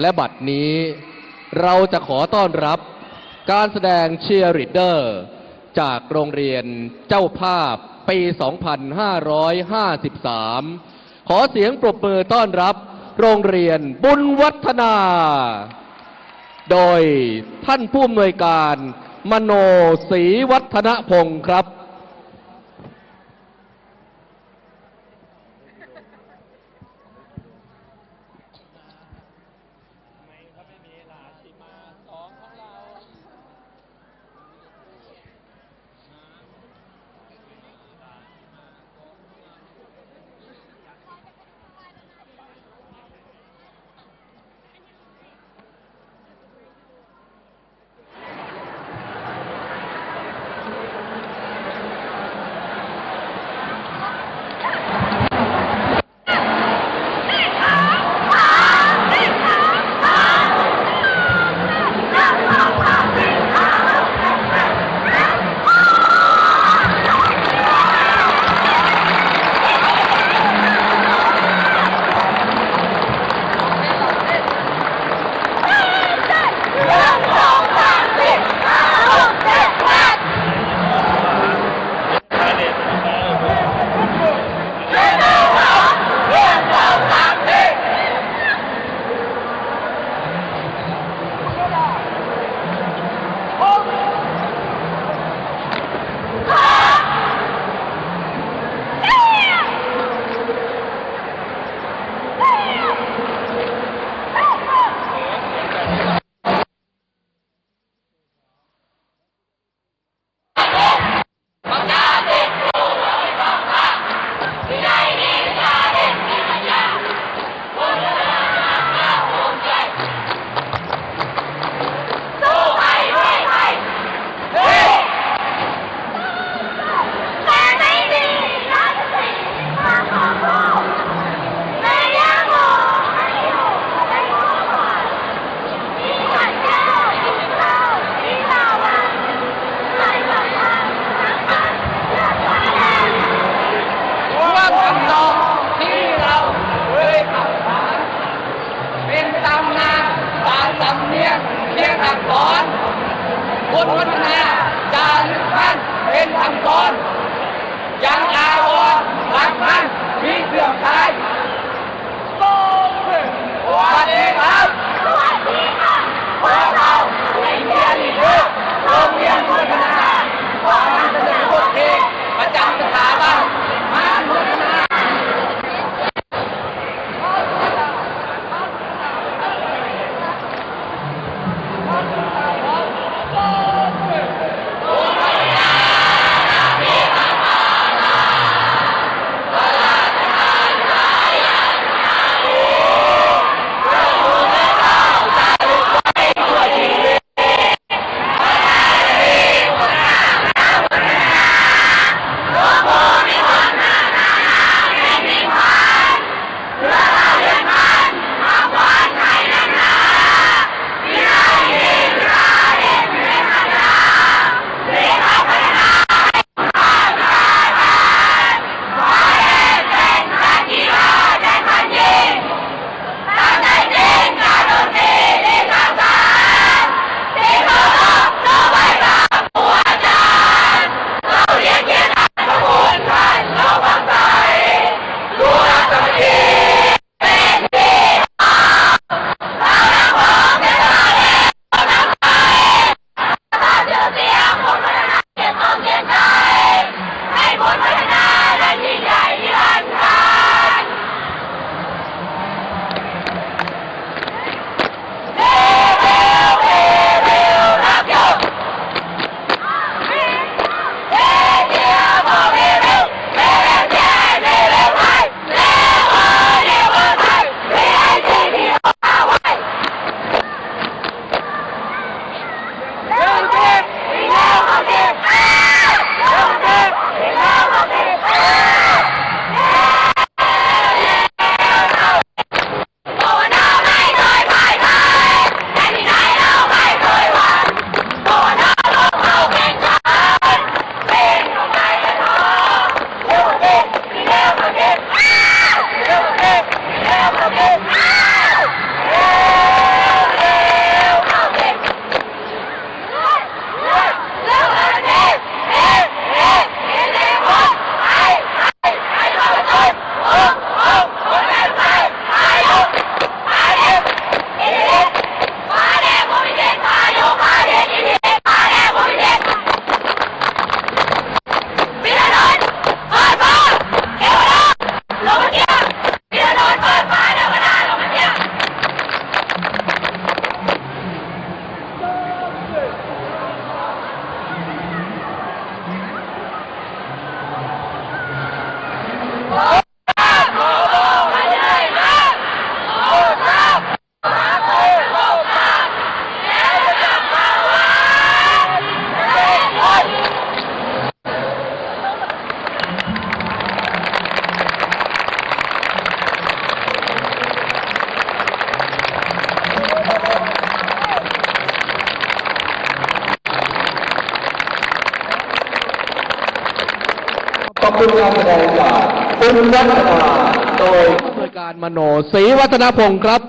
และบัดนี้เราจะขอต้อนรับการแสดงเชียร์ลีดเดอร์ จากโรงเรียนเจ้าภาพปี 2553 ขอเสียงปรบมือต้อนรับโรงเรียนบุญวัฒนา โดยท่านผู้อำนวยการมโนศรีวัฒนพงศ์ครับ ยงเชียงคำสอนบนวัฒนาจารึกท่านเป็นคำสอนยังอาวรณ์รักท่านมีเสื่อมคลายโตขึ้นสวัส ขอบคุณการแสดงจากคุณวัฒนาโดยผู้อำนวยการมโนศรีวัฒนพงศ์ครับ